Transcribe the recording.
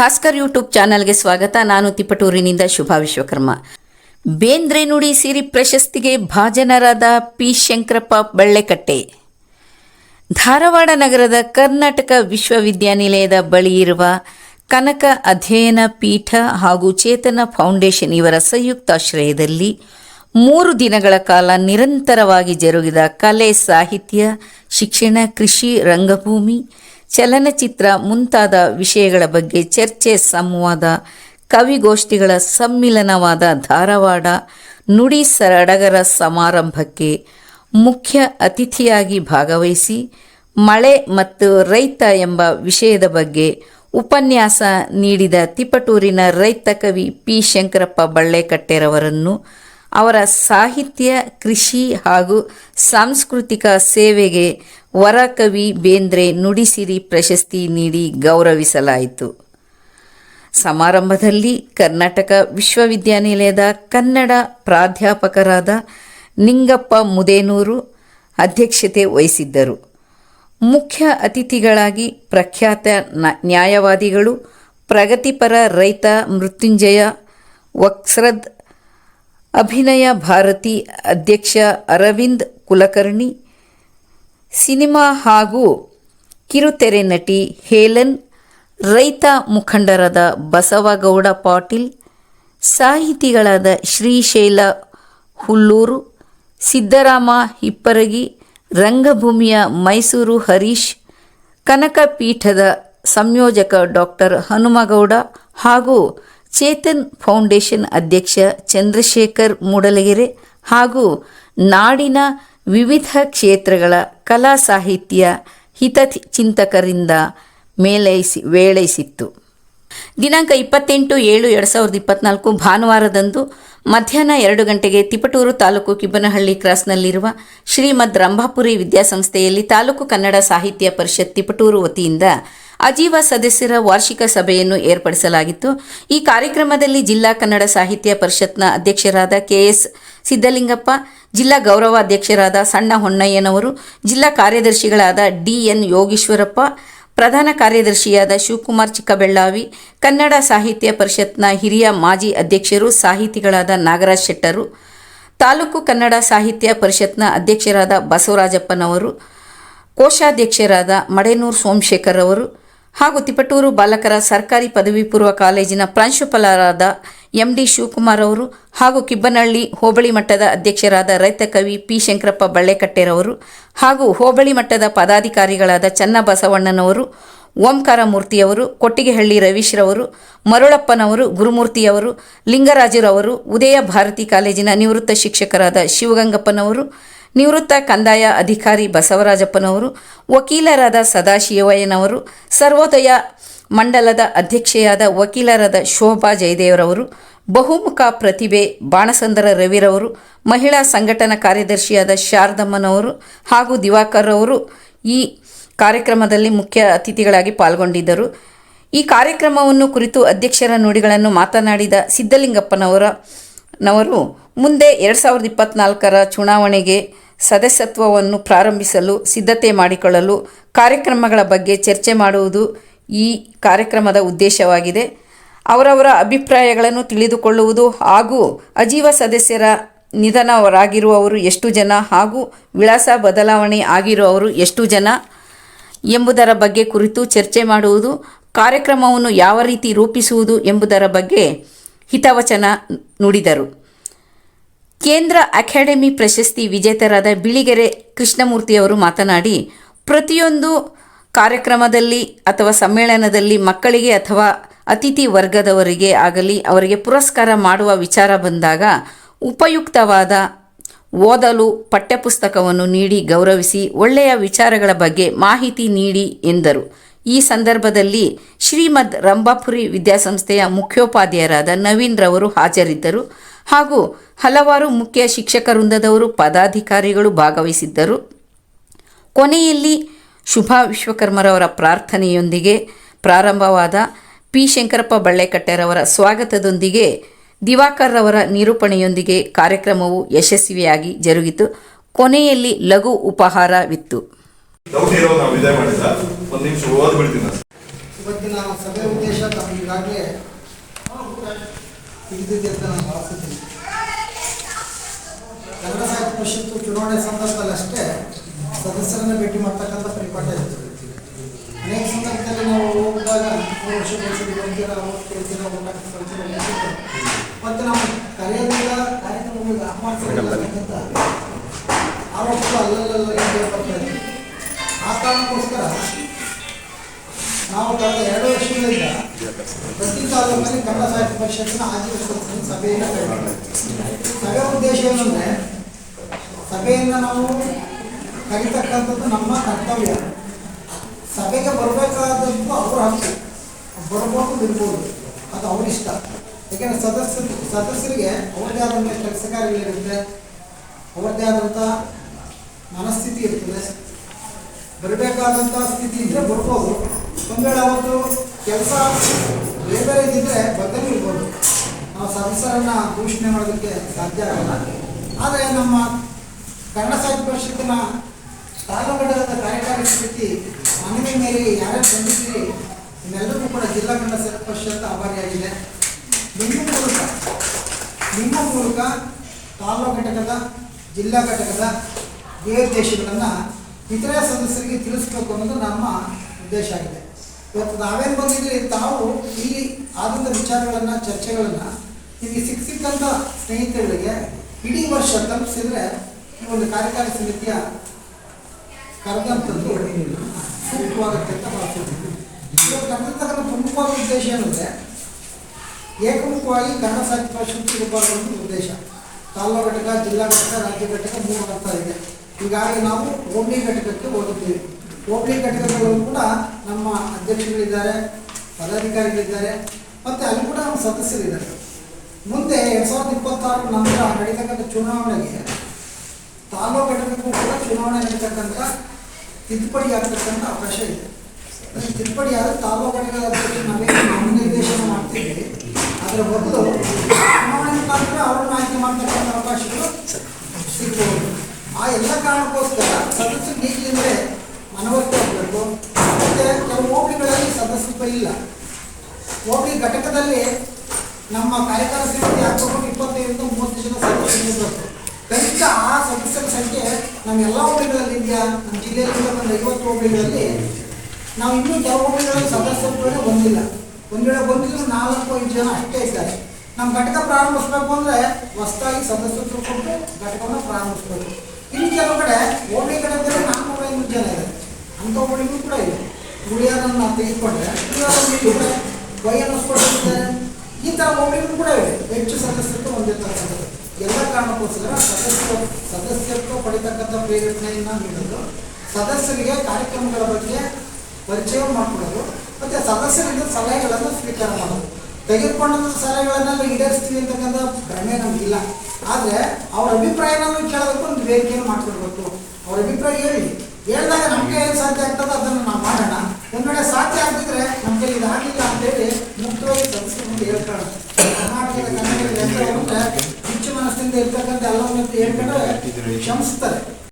Bhaskar YouTube ಚಾನಲ್ಗೆ ಸ್ವಾಗತ. ನಾನು ತಿಪಟೂರಿನಿಂದ ಶುಭಾ ವಿಶ್ವಕರ್ಮ. ಬೇಂದ್ರೆ ನುಡಿ ಸಿರಿ ಪ್ರಶಸ್ತಿಗೆ ಭಾಜನರಾದ ಪಿ ಶಂಕರಪ್ಪ ಬಳ್ಳೆಕಟ್ಟೆ. ಧಾರವಾಡ ನಗರದ ಕರ್ನಾಟಕ ವಿಶ್ವವಿದ್ಯಾನಿಲಯದ ಬಳಿ ಇರುವ ಕನಕ ಅಧ್ಯಯನ ಪೀಠ ಹಾಗೂ ಚೇತನ ಫೌಂಡೇಶನ್ ಇವರ ಸಂಯುಕ್ತಾಶ್ರಯದಲ್ಲಿ ಮೂರು ದಿನಗಳ ಕಾಲ ನಿರಂತರವಾಗಿ ಜರುಗಿದ ಕಲೆ, ಸಾಹಿತ್ಯ, ಶಿಕ್ಷಣ, ಕೃಷಿ, ರಂಗಭೂಮಿ ಚಲನಚಿತ್ರ ಮುಂತಾದ ವಿಷಯಗಳ ಬಗ್ಗೆ ಚರ್ಚೆ ಸಂವಾದ ಕವಿಗೋಷ್ಠಿಗಳ ಸಮ್ಮಿಲನವಾದ ಧಾರವಾಡ ನುಡಿ ಸರಡಗರ ಸಮಾರಂಭಕ್ಕೆ ಮುಖ್ಯ ಅತಿಥಿಯಾಗಿ ಭಾಗವಹಿಸಿ ಮಳೆ ಮತ್ತು ರೈತ ಎಂಬ ವಿಷಯದ ಬಗ್ಗೆ ಉಪನ್ಯಾಸ ನೀಡಿದ ತಿಪಟೂರಿನ ರೈತ ಕವಿ ಪಿ ಶಂಕರಪ್ಪ ಬಳ್ಳೆಕಟ್ಟೆರವರನ್ನು ಅವರ ಸಾಹಿತ್ಯ, ಕೃಷಿ ಹಾಗೂ ಸಾಂಸ್ಕೃತಿಕ ಸೇವೆಗೆ ವರಕವಿ ಬೇಂದ್ರೆ ನುಡಿಸಿರಿ ಪ್ರಶಸ್ತಿ ನೀಡಿ ಗೌರವಿಸಲಾಯಿತು. ಸಮಾರಂಭದಲ್ಲಿ ಕರ್ನಾಟಕ ವಿಶ್ವವಿದ್ಯಾನಿಲಯದ ಕನ್ನಡ ಪ್ರಾಧ್ಯಾಪಕರಾದ ನಿಂಗಪ್ಪ ಮುದೇನೂರು ಅಧ್ಯಕ್ಷತೆ ವಹಿಸಿದ್ದರು. ಮುಖ್ಯ ಅತಿಥಿಗಳಾಗಿ ಪ್ರಖ್ಯಾತ ನ್ಯಾಯವಾದಿಗಳು ಪ್ರಗತಿಪರ ರೈತ ಮೃತ್ಯುಂಜಯ, ವಕ್ಸ್ರದ್ ಅಭಿನಯ ಭಾರತಿ ಅಧ್ಯಕ್ಷ ಅರವಿಂದ್ ಕುಲಕರ್ಣಿ ಸಿನಿಮಾ ಹಾಗೂ ಕಿರುತೆರೆ ನಟಿ ಹೇಲನ್, ರೈತ ಮುಖಂಡರಾದ ಬಸವಗೌಡ ಪಾಟೀಲ್, ಸಾಹಿತಿಗಳಾದ ಶ್ರೀಶೈಲ ಹುಲ್ಲೂರು, ಸಿದ್ದರಾಮ ಹಿಪ್ಪರಗಿ, ರಂಗಭೂಮಿಯ ಮೈಸೂರು ಹರೀಶ್ ಕನಕ ಪೀಠದ ಸಂಯೋಜಕ ಡಾಕ್ಟರ್ ಹನುಮಗೌಡ ಹಾಗೂ ಚೇತನ್ ಫೌಂಡೇಶನ್ ಅಧ್ಯಕ್ಷ ಚಂದ್ರಶೇಖರ್ ಮೂಡಲಗೆರೆ ಹಾಗೂ ನಾಡಿನ ವಿವಿಧ ಕ್ಷೇತ್ರಗಳ ಕಲಾ ಸಾಹಿತ್ಯ ಹಿತ ಚಿಂತಕರಿಂದ ಮೇಲೈಸಿ, ವೇಳೈಸಿತ್ತು. ದಿನಾಂಕ ಇಪ್ಪತ್ತೆಂಟು ಏಳು ಎರಡು ಸಾವಿರದ ಇಪ್ಪತ್ನಾಲ್ಕು ಭಾನುವಾರದಂದು ಮಧ್ಯಾಹ್ನ ಎರಡು ಗಂಟೆಗೆ ತಿಪಟೂರು ತಾಲೂಕು ಕಿಬ್ಬನಹಳ್ಳಿ ಕ್ರಾಸ್ನಲ್ಲಿರುವ ಶ್ರೀಮದ್ ರಂಭಾಪುರಿ ವಿದ್ಯಾಸಂಸ್ಥೆಯಲ್ಲಿ ತಾಲೂಕು ಕನ್ನಡ ಸಾಹಿತ್ಯ ಪರಿಷತ್ ತಿಪಟೂರು ವತಿಯಿಂದ ಅಜೀವ ಸದಸ್ಯರ ವಾರ್ಷಿಕ ಸಭೆಯನ್ನು ಏರ್ಪಡಿಸಲಾಗಿತ್ತು. ಈ ಕಾರ್ಯಕ್ರಮದಲ್ಲಿ ಜಿಲ್ಲಾ ಕನ್ನಡ ಸಾಹಿತ್ಯ ಪರಿಷತ್ನ ಅಧ್ಯಕ್ಷರಾದ ಕೆಎಸ್ ಸಿದ್ದಲಿಂಗಪ್ಪ ಜಿಲ್ಲಾ ಗೌರವಾಧ್ಯಕ್ಷರಾದ ಸಣ್ಣ ಹೊನ್ನಯ್ಯನವರು, ಜಿಲ್ಲಾ ಕಾರ್ಯದರ್ಶಿಗಳಾದ ಡಿಎನ್ ಯೋಗೀಶ್ವರಪ್ಪ, ಪ್ರಧಾನ ಕಾರ್ಯದರ್ಶಿಯಾದ ಶಿವಕುಮಾರ್ ಚಿಕ್ಕಬೆಳ್ಳಾವಿ, ಕನ್ನಡ ಸಾಹಿತ್ಯ ಪರಿಷತ್ನ ಹಿರಿಯ ಮಾಜಿ ಅಧ್ಯಕ್ಷರು, ಸಾಹಿತಿಗಳಾದ ನಾಗರಾಜ್ ಶೆಟ್ಟರು, ತಾಲೂಕು ಕನ್ನಡ ಸಾಹಿತ್ಯ ಪರಿಷತ್ನ ಅಧ್ಯಕ್ಷರಾದ ಬಸವರಾಜಪ್ಪನವರು, ಕೋಶಾಧ್ಯಕ್ಷರಾದ ಮಡೇನೂರು ಸೋಮಶೇಖರ್ ಅವರು ಹಾಗೂ ತಿಪಟೂರು ಬಾಲಕರ ಸರ್ಕಾರಿ ಪದವಿ ಪೂರ್ವ ಕಾಲೇಜಿನ ಪ್ರಾಂಶುಪಾಲರಾದ ಎಂ ಡಿ ಶಿವಕುಮಾರ್ ಅವರು ಹಾಗೂ ಕಿಬ್ಬನಹಳ್ಳಿ ಹೋಬಳಿ ಮಟ್ಟದ ಅಧ್ಯಕ್ಷರಾದ ರೈತ ಕವಿ ಪಿ ಶಂಕರಪ್ಪ ಬಳ್ಳೆಕಟ್ಟೆರವರು ಹಾಗೂ ಹೋಬಳಿ ಮಟ್ಟದ ಪದಾಧಿಕಾರಿಗಳಾದ ಚನ್ನಬಸವಣ್ಣನವರು, ಓಂಕಾರ ಮೂರ್ತಿಯವರು, ಕೊಟ್ಟಿಗೆಹಳ್ಳಿ ರವೀಶ್ರವರು, ಮರುಳಪ್ಪನವರು, ಗುರುಮೂರ್ತಿಯವರು, ಲಿಂಗರಾಜುರವರು, ಉದಯ ಭಾರತಿ ಕಾಲೇಜಿನ ನಿವೃತ್ತ ಶಿಕ್ಷಕರಾದ ಶಿವಗಂಗಪ್ಪನವರು, ನಿವೃತ್ತ ಕಂದಾಯ ಅಧಿಕಾರಿ ಬಸವರಾಜಪ್ಪನವರು, ವಕೀಲರಾದ ಸದಾಶಿವಯ್ಯನವರು, ಸರ್ವೋದಯ ಮಂಡಲದ ಅಧ್ಯಕ್ಷೆಯಾದ ವಕೀಲರಾದ ಶೋಭಾ ಜಯದೇವರವರು, ಬಹುಮುಖ ಪ್ರತಿಭೆ ಬಾಣಸಂದರ ರವಿರವರು, ಮಹಿಳಾ ಸಂಘಟನಾ ಕಾರ್ಯದರ್ಶಿಯಾದ ಶಾರದಮ್ಮನವರು ಹಾಗೂ ದಿವಾಕರ್ ಅವರು ಈ ಕಾರ್ಯಕ್ರಮದಲ್ಲಿ ಮುಖ್ಯ ಅತಿಥಿಗಳಾಗಿ ಪಾಲ್ಗೊಂಡಿದ್ದರು. ಈ ಕಾರ್ಯಕ್ರಮವನ್ನು ಕುರಿತು ಅಧ್ಯಕ್ಷರ ನುಡಿಗಳನ್ನು ಮಾತನಾಡಿದ ಸಿದ್ದಲಿಂಗಪ್ಪನವರ ನವರು ಮುಂದೆ ಎರಡು ಸಾವಿರದ ಇಪ್ಪತ್ನಾಲ್ಕರ ಚುನಾವಣೆಗೆ ಸದಸ್ಯತ್ವವನ್ನು ಪ್ರಾರಂಭಿಸಲು ಸಿದ್ಧತೆ ಮಾಡಿಕೊಳ್ಳಲು ಕಾರ್ಯಕ್ರಮಗಳ ಬಗ್ಗೆ ಚರ್ಚೆ ಮಾಡುವುದು ಈ ಕಾರ್ಯಕ್ರಮದ ಉದ್ದೇಶವಾಗಿದೆ. ಅವರವರ ಅಭಿಪ್ರಾಯಗಳನ್ನು ತಿಳಿದುಕೊಳ್ಳುವುದು ಹಾಗೂ ಅಜೀವ ಸದಸ್ಯರ ನಿಧನರಾಗಿರುವವರು ಎಷ್ಟು ಜನ ಹಾಗೂ ವಿಳಾಸ ಬದಲಾವಣೆ ಆಗಿರುವವರು ಎಷ್ಟು ಜನ ಎಂಬುದರ ಬಗ್ಗೆ ಕುರಿತು ಚರ್ಚೆ ಮಾಡುವುದು, ಕಾರ್ಯಕ್ರಮವನ್ನು ಯಾವ ರೀತಿ ರೂಪಿಸುವುದು ಎಂಬುದರ ಬಗ್ಗೆ ಹಿತವಚನ ನುಡಿದರು. ಕೇಂದ್ರ ಅಕಾಡೆಮಿ ಪ್ರಶಸ್ತಿ ವಿಜೇತರಾದ ಬಿಳಿಗೆರೆ ಕೃಷ್ಣಮೂರ್ತಿಯವರು ಮಾತನಾಡಿ, ಪ್ರತಿಯೊಂದು ಕಾರ್ಯಕ್ರಮದಲ್ಲಿ ಅಥವಾ ಸಮ್ಮೇಳನದಲ್ಲಿ ಮಕ್ಕಳಿಗೆ ಅಥವಾ ಅತಿಥಿ ವರ್ಗದವರಿಗೆ ಆಗಲಿ ಅವರಿಗೆ ಪುರಸ್ಕಾರ ಮಾಡುವ ವಿಚಾರ ಬಂದಾಗ ಉಪಯುಕ್ತವಾದ ಓದಲು ಪಠ್ಯಪುಸ್ತಕವನ್ನು ನೀಡಿ ಗೌರವಿಸಿ ಒಳ್ಳೆಯ ವಿಚಾರಗಳ ಬಗ್ಗೆ ಮಾಹಿತಿ ನೀಡಿ ಎಂದರು. ಈ ಸಂದರ್ಭದಲ್ಲಿ ಶ್ರೀಮದ್ ರಂಭಾಪುರಿ ವಿದ್ಯಾಸಂಸ್ಥೆಯ ಮುಖ್ಯೋಪಾಧ್ಯಾಯರಾದ ನವೀನ್ ರವರು ಹಾಜರಿದ್ದರು ಹಾಗೂ ಹಲವಾರು ಮುಖ್ಯ ಶಿಕ್ಷಕ ವೃಂದದವರು ಪದಾಧಿಕಾರಿಗಳು ಭಾಗವಹಿಸಿದ್ದರು. ಕೊನೆಯಲ್ಲಿ ಶುಭಾ ವಿಶ್ವಕರ್ಮರವರ ಪ್ರಾರ್ಥನೆಯೊಂದಿಗೆ ಪ್ರಾರಂಭವಾದ ಪಿ. ಶಂಕರಪ್ಪ ಬಳ್ಳೆಕಟ್ಟೆರವರ ಸ್ವಾಗತದೊಂದಿಗೆ ದಿವಾಕರ್ರವರ ನಿರೂಪಣೆಯೊಂದಿಗೆ ಕಾರ್ಯಕ್ರಮವು ಯಶಸ್ವಿಯಾಗಿ ಜರುಗಿತು. ಕೊನೆಯಲ್ಲಿ ಲಘು ಉಪಹಾರವಿತ್ತು. ಕನ್ನಡ ಸಾಹಿತ್ಯ ಪರಿಷತ್ತು ಚುನಾವಣೆ ಸಂದರ್ಭದಲ್ಲಿ ಅಷ್ಟೇ ಸದಸ್ಯರನ್ನ ಭೇಟಿ ಮಾಡ್ತಕ್ಕಂಥ ಪರಿಪಾಠ ಇತ್ತು ಅನೇಕ ಸಂದರ್ಭದಲ್ಲಿ ನಾವು ಹೋಗುವಾಗ ಮೂರು ವರ್ಷ ಕಳಿಸಿದ ಬರ್ತೀರ ಅವತ್ತು ಮತ್ತು ನಾವು ಕರೆಯೋದಿಲ್ಲ ಕಾರ್ಯಕ್ರಮಗಳಿಗೆ ಆಹ್ವಾನಿಸತಕ್ಕಂಥ ಆರೋಪಗಳು ಅಲ್ಲಲ್ಲಲ್ಲ ಬರ್ತಾ ಇತ್ತು ಆ ಕಾರಣಕ್ಕೋಸ್ಕರ ನಾವು ಕಳೆದ ಎರಡು ವರ್ಷಗಳಿಂದ ಪ್ರತಿ ತಾಲೂಕಿನಲ್ಲಿ ಕನ್ನಡ ಸಾಹಿತ್ಯ ಪರಿಷತ್ತಿನ ಆಚರಿಸುವ ಸಭೆಯನ್ನು ಸಭೆ ಉದ್ದೇಶ ಏನಂದ್ರೆ ಸಭೆಯನ್ನು ನಾವು ಕರಿತಕ್ಕಂಥದ್ದು ನಮ್ಮ ಕರ್ತವ್ಯ. ಸಭೆಗೆ ಬರಬೇಕಾದದ್ದು ಅವರ ಹಕ್ಕು. ಬರಬಹುದು ಇರ್ಬೋದು. ಅದು ಅವರಿಷ್ಟ ಯಾಕೆಂದರೆ ಸದಸ್ಯ ಸದಸ್ಯರಿಗೆ ಅವ್ರದ್ದೇ ಆದಂಥ ಕೆಲಸ ಕಾರ್ಯಗಳಿರುತ್ತೆ ಅವ್ರದ್ದೇ ಆದಂಥ ಮನಸ್ಥಿತಿ ಇರ್ತದೆ. ಬರಬೇಕಾದಂಥ ಸ್ಥಿತಿ ಇದ್ದರೆ ಬರ್ಬೋದು. ಒಂದು ಅವತ್ತು ಕೆಲಸ ಬೇರೆ ಇದ್ರೆ ಇದ್ದಿದ್ರೆ ಬದಲು ಇರ್ಬೋದು. ನಾವು ಸದಸ್ಯರನ್ನು ಘೋಷಣೆ ಮಾಡೋದಕ್ಕೆ ಸಾಧ್ಯ ಆಗಲ್ಲ. ಆದರೆ ನಮ್ಮ ಕನ್ನಡ ಸಾಹಿತ್ಯ ಪರಿಷತ್ತಿನ ತಾಲೂಕಡದ ಕಾರ್ಯಕಾರಿ ಸಮಿತಿ ಮನವಿ ಮೇಲೆ ಯಾರ್ಯಾರು ಬಂದಿದ್ದೀರಿ? ನಿಮ್ಮೆಲ್ಲರಿಗೂ ಕೂಡ ಜಿಲ್ಲಾ ಕನ್ನಡ ಸರ್ಪಶ್ಯಂತ ಆಭಾರಿಯಾಗಿದೆ ನಿಮ್ಮ ಮೂಲಕ ನಿಮ್ಮ ಮೂಲಕ ತಾಲೂಕು ಘಟಕದ, ಜಿಲ್ಲಾ ಘಟಕದ ದೇವೋದ್ದೇಶಗಳನ್ನು ಇತರೆ ಸದಸ್ಯರಿಗೆ ತಿಳಿಸ್ಬೇಕು ಅನ್ನೋದು ನಮ್ಮ ಉದ್ದೇಶ ಆಗಿದೆ. ಇವತ್ತು ನಾವೇನು ಬಂದಿದ್ದೀರಿ? ತಾವು ಇಲ್ಲಿ ಆದಂಥ ವಿಚಾರಗಳನ್ನು, ಚರ್ಚೆಗಳನ್ನು ನಿಮಗೆ ಸಿಕ್ಕ ಸಿಕ್ಕಂಥ ಸ್ನೇಹಿತರುಗಳಿಗೆ ಇಡೀ ವರ್ಷ ತಲುಪಿಸಿದ್ರೆ ಈ ಒಂದು ಕಾರ್ಯಕಾರಿ ಸಮಿತಿಯ ಕರೆದಂಥದ್ದು ಸೂಕ್ತವಾಗುತ್ತೆ ಅಂತ ಭಾವಿಸ್ತೀನಿ ಇವತ್ತು ಕರ್ನಾಟಕದ ಪ್ರಮುಖವಾದ ಉದ್ದೇಶ ಏನಂದರೆ ಏಕಮುಖವಾಗಿ ಕನ್ನಡ ಸಾಹಿತ್ಯ ಭಾಷೆ ಇರಬಾರ್ದು ಉದ್ದೇಶ. ತಾಲೂಕು ಘಟಕ, ಜಿಲ್ಲಾ ಘಟಕ, ರಾಜ್ಯ ಘಟಕ ಮೂರು ಹಂತ ಇದೆ. ಹೀಗಾಗಿ ನಾವು ಹೋಬಳಿ ಘಟಕಕ್ಕೆ ಹೋಗಿದ್ದೀವಿ. ಹೋಬಳಿ ಘಟಕಗಳು ಕೂಡ ನಮ್ಮ ಅಧ್ಯಕ್ಷಗಳಿದ್ದಾರೆ ಪದಾಧಿಕಾರಿಗಳಿದ್ದಾರೆ, ಮತ್ತು ಅಲ್ಲಿ ಕೂಡ ನಮ್ಮ ಸದಸ್ಯರಿದ್ದಾರೆ. ಮುಂದೆ ಎರಡು ಸಾವಿರದ ಇಪ್ಪತ್ತಾರು ನಂತರ ನಡೀತಕ್ಕಂಥ ಚುನಾವಣೆಗೆ ತಾಲೂಕು ಘಟಕಕ್ಕೂ ಕೂಡ ಚುನಾವಣೆ ನಡೀತಕ್ಕಂಥ ತಿದ್ದುಪಡಿ ಆಗ್ತಕ್ಕಂಥ ಅವಕಾಶ ಇದೆ. ತಿದ್ದುಪಡಿ ಆದ ತಾಲೂಕುಗಳ ಬಗ್ಗೆ ನಾವೇ ನಾಮನಿರ್ದೇಶನ ಮಾಡ್ತೀವಿ. ಅದರ ಬದಲು ಚುನಾವಣೆ ಮುಖಾಂತರ ಅವರನ್ನು ಆಯ್ಕೆ ಮಾಡ್ತಕ್ಕಂಥ ಅವಕಾಶಗಳು ಸಿಗ್ಬೋದು. ಆ ಎಲ್ಲ ಕಾರಣಕ್ಕೋಸ್ಕರ ಸದಸ್ಯರು ಈಗಲಿಂದಲೇ ಮನವರಿಕೆ ಆಗಬೇಕು. ಮತ್ತು ಕೆಲವು ಹೋಬಳಿಗಳಲ್ಲಿ ಸದಸ್ಯತ್ವ ಇಲ್ಲ. ಹೋಬಳಿ ಘಟಕದಲ್ಲಿ ನಮ್ಮ ಕಾರ್ಯಕರ್ತ ಯಾಕೋ ಇಪ್ಪತ್ತೈದರಿಂದ ಮೂವತ್ತು ಜನ ಸದಸ್ಯರು ಇರಬೇಕು ಕನಿಷ್ಠ ಆ ಸದಸ್ಯರ ಸಂಖ್ಯೆ ನಮ್ಮ ಎಲ್ಲ ಹೋಬಳಿಗಳಲ್ಲಿ ಇದೆಯಾ? ನಮ್ಮ ಜಿಲ್ಲೆಯಲ್ಲಿ ಒಂದು ಐವತ್ತು ಹೋಬಳಿಗಳಲ್ಲಿ ನಾವು ಇನ್ನೂ ಕೆಲವು ಹೋಬಳಿಗಳಲ್ಲಿ ಸದಸ್ಯತ್ವನೇ ಬಂದಿಲ್ಲ ಒಂದು ವೇಳೆ ಬಂದಿದ್ರು ನಾಲ್ಕು, ಐದು ಜನ ಅಷ್ಟೇ ಇದ್ದಾರೆ. ನಮ್ಮ ಘಟಕ ಪ್ರಾರಂಭಿಸ್ಬೇಕು ಅಂದ್ರೆ ಹೊಸದಾಗಿ ಸದಸ್ಯತ್ವ ಕೊಟ್ಟು ಘಟಕವನ್ನು ಪ್ರಾರಂಭಿಸ್ಬೇಕು. ಇನ್ನು ಕೆಲವು ಕಡೆ ಹೋಬಳಿ ಘಟಕದಲ್ಲಿ ನಾಲ್ಕುನೂರ ಐನೂರು ಜನ ಇದೆ ಅಂಥ ಹೋಬಳಿಗೂ ಕೂಡ ಇದೆ ಉಳಿಯೋದನ್ನು ತೆಗೆದುಕೊಂಡ್ರೆ ಉಳಿಯೋದನ್ನು ವೈ ಅನ್ನಿಸ್ಕೊಂಡಿದ್ದಾರೆ ಈ ಥರ ಹೋಬಳಿಗಳು ಕೂಡ ಇವೆ. ಹೆಚ್ಚು ಸದಸ್ಯತ್ವ ಹೊಂದಿರ್ತಕ್ಕಂಥದ್ದು ಎಲ್ಲ ಕಾರಣಕ್ಕೋಸ್ಕರ ಸದಸ್ಯ ಸದಸ್ಯತ್ವ ಪಡಿತಕ್ಕಂಥ ಪ್ರೇರಣೆಯನ್ನ ನೀಡೋದು. ಸದಸ್ಯರಿಗೆ ಕಾರ್ಯಕ್ರಮಗಳ ಬಗ್ಗೆ ಪರಿಚಯ ಮಾಡಿಕೊಡೋದು. ಮತ್ತು ಸದಸ್ಯರಿಂದ ಸಲಹೆಗಳನ್ನು ಸ್ವೀಕಾರ ಮಾಡೋದು. ತೆಗೆದುಕೊಂಡಂಥ ಸಲಹೆಗಳನ್ನೆಲ್ಲ ಈಡೇರಿಸ್ತೀವಿ ಅಂತಕ್ಕಂಥ ಭ್ರಮೆ ನಮಗಿಲ್ಲ. ಆದರೆ ಅವ್ರ ಅಭಿಪ್ರಾಯವನ್ನು ಕೇಳಬೇಕು ಒಂದು ವೇದಿಕೆಯನ್ನು ಮಾಡ್ಕೊಡ್ಬೇಕು. ಅವ್ರ ಅಭಿಪ್ರಾಯ ಹೇಳಿ. ಹೇಳಿದಾಗ ನಮಗೆ ಏನು ಸಾಧ್ಯ ಆಗ್ತದೋ ಅದನ್ನು ನಾವು ಮಾಡೋಣ. ಒಂದು ವೇಳೆ ಸಾಧ್ಯ ಆಗ್ತಿದ್ರೆ ನಮಗೆ ಇದು ಆಗಿಲ್ಲ ಅಂತೇಳಿ ಮುಕ್ತವಾಗಿ ಸದಸ್ಯರ ಮುಂದೆ ಹೇಳ್ಕೊಳ್ಳೋಣ ಕರ್ನಾಟಕದ ಕನ್ನಡಿಗರು ಎಂತ ಅಂದ್ರೆ ಹುಚ್ಚು ಮನಸ್ಸಿಂದ ಇರ್ತಕ್ಕಂಥ ಮತ್ತೆ ಹೇಳ್ಕೊಂಡ್ರೆ ಕ್ಷಮಿಸ್ತಾರೆ.